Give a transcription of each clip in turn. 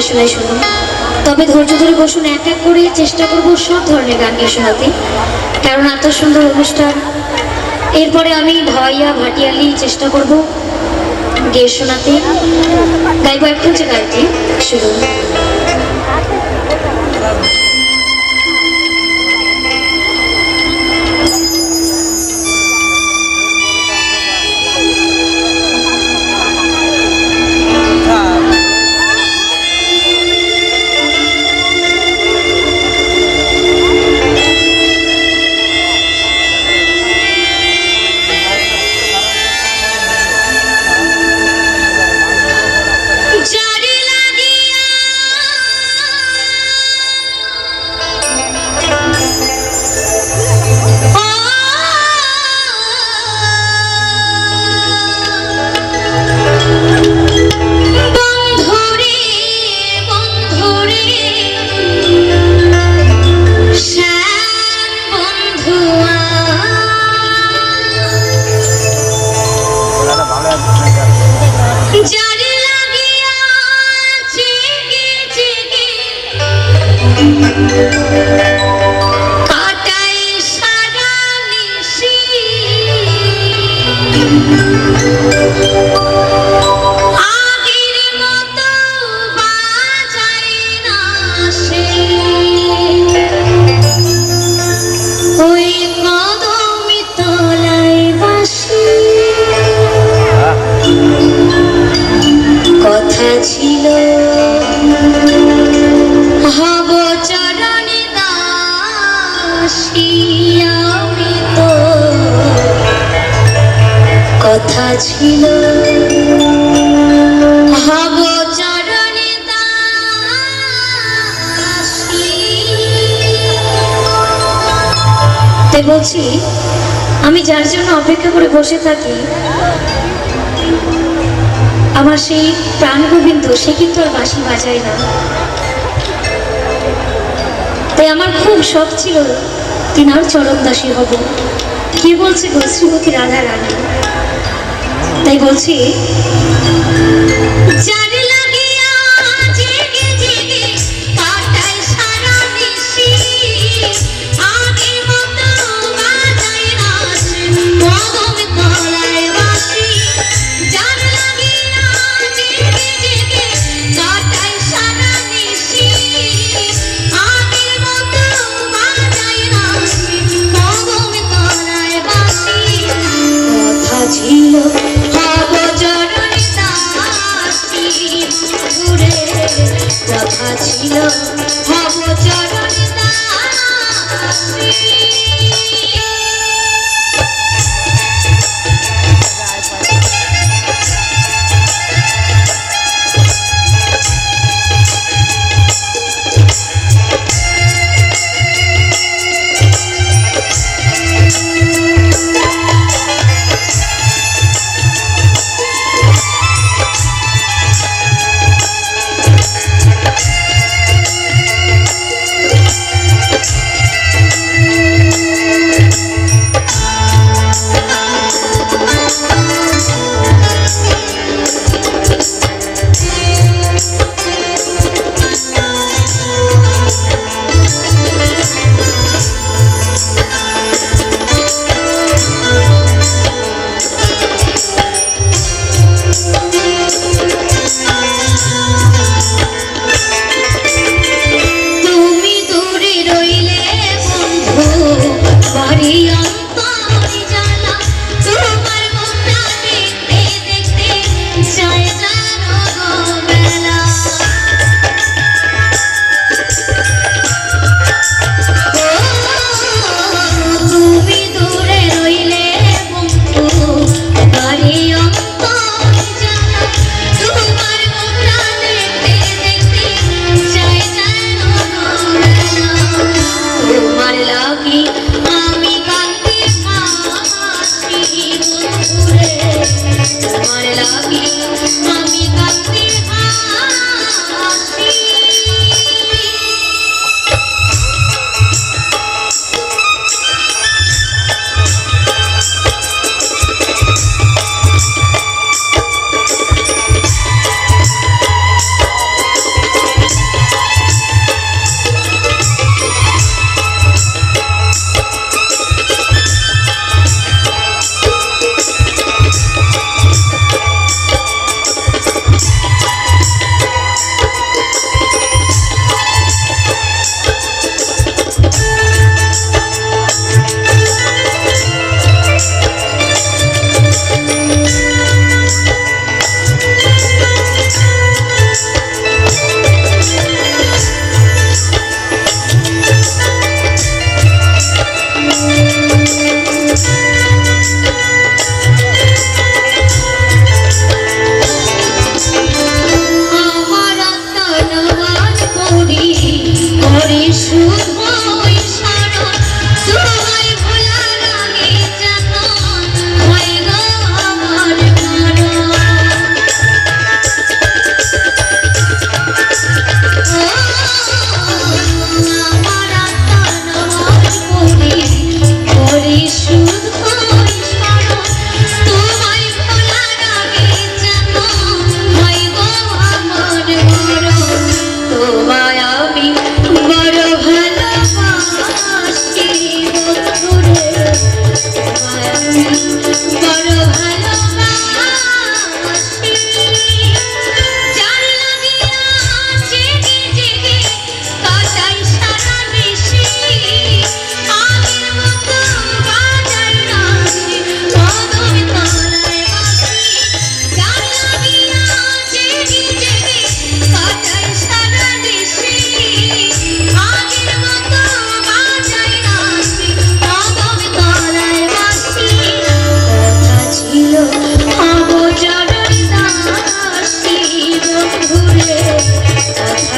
শোনাই শুনুন। তবে ধৈর্য ধরে বসুন, এক এক করে চেষ্টা করব সব ধরনের গান গিয়ে শোনাতে। কারণ এত সুন্দর অনুষ্ঠান। এরপরে আমি ভাইয়া ভাটিয়ালি চেষ্টা করব গিয়ে শোনাতে। গাইব এক হচ্ছে গানটি শুরু কথা ছিল। বলছি, আমি যার জন্য অপেক্ষা করে বসে থাকি, আমার সেই প্রাণ গোবিন্দ, সে কিন্তু আর বাঁশি বাজায় না। তাই আমার খুব শখ ছিল তিনার চরণ দাসী হব। কি বলছে গো শ্রীমতী রাধা রানী? তাই বলছি যার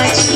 আজ